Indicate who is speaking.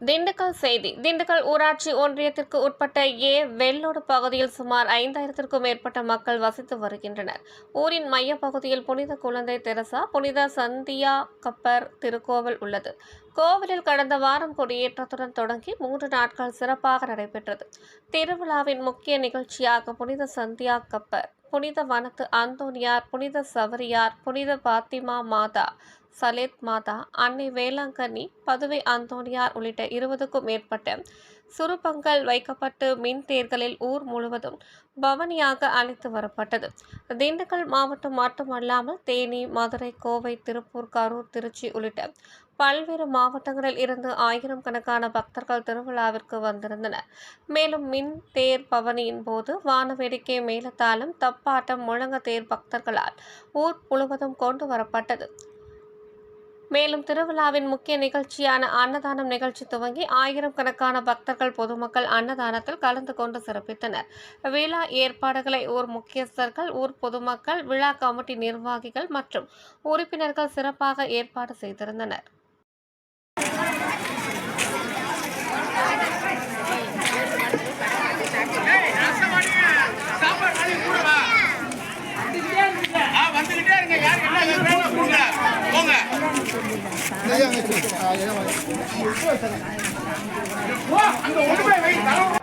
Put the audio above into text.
Speaker 1: திண்டுக்கல் செய்தி. திண்டுக்கல் ஊராட்சி ஒன்றியத்திற்கு உட்பட்ட ஏ. வெள்ளோடு பகுதியில் சுமார் ஐந்தாயிரத்திற்கும் மேற்பட்ட மக்கள் வசித்து வருகின்றனர். ஊரின் மையப்பகுதியில் புனித குழந்தை தெரசா புனித சந்தியா கப்பர் திருக்கோவில் உள்ளது. கோவிலில் கடந்த வாரம் கொடியேற்றத்துடன் தொடங்கி மூன்று நாட்கள் சிறப்பாக நடைபெற்றது. திருவிழாவின் முக்கிய நிகழ்ச்சியாக புனித சந்தியா கப்பர் புனித வனத்து அந்தோனியார் புனித சவரியார் புனித பாத்திமா மாதா சலேத் மாதா அன்னை வேளாங்கண்ணி பதுவை அந்தோனியார் உள்ளிட்ட இருபதுக்கும் மேற்பட்ட சுருப்பங்கள் வைக்கப்பட்டு மின் தேர்களில் ஊர் முழுவதும் பவனியாக அழைத்து வரப்பட்டது. திண்டுக்கல் மாவட்டம் மட்டுமல்லாமல் தேனி மதுரை கோவை திருப்பூர் கரூர் திருச்சி உள்ளிட்ட பல்வேறு மாவட்டங்களில் இருந்து ஆயிரம் கணக்கான பக்தர்கள் திருவிழாவிற்கு வந்திருந்தனர். மேலும் மின் தேர் பவனியின் போது வானவேடிக்கை மேலத்தாலும் தப்பாட்டம் முழங்க தேர் பக்தர்களால் ஊர் முழுவதும் கொண்டு வரப்பட்டது. மேலும் திருவிழாவின் முக்கிய நிகழ்ச்சியான அன்னதானம் நிகழ்ச்சி துவங்கி ஆயிரம் கணக்கான பக்தர்கள் பொதுமக்கள் அன்னதானத்தில் கலந்து கொண்டு சிறப்பித்தனர். விழா ஏற்பாடுகளை ஊர் முக்கியஸ்தர்கள் ஊர் பொதுமக்கள் விழா கமிட்டி நிர்வாகிகள் மற்றும் உறுப்பினர்கள் சிறப்பாக ஏற்பாடு செய்திருந்தனர்.
Speaker 2: அங்க ஒண்ணு போய் வை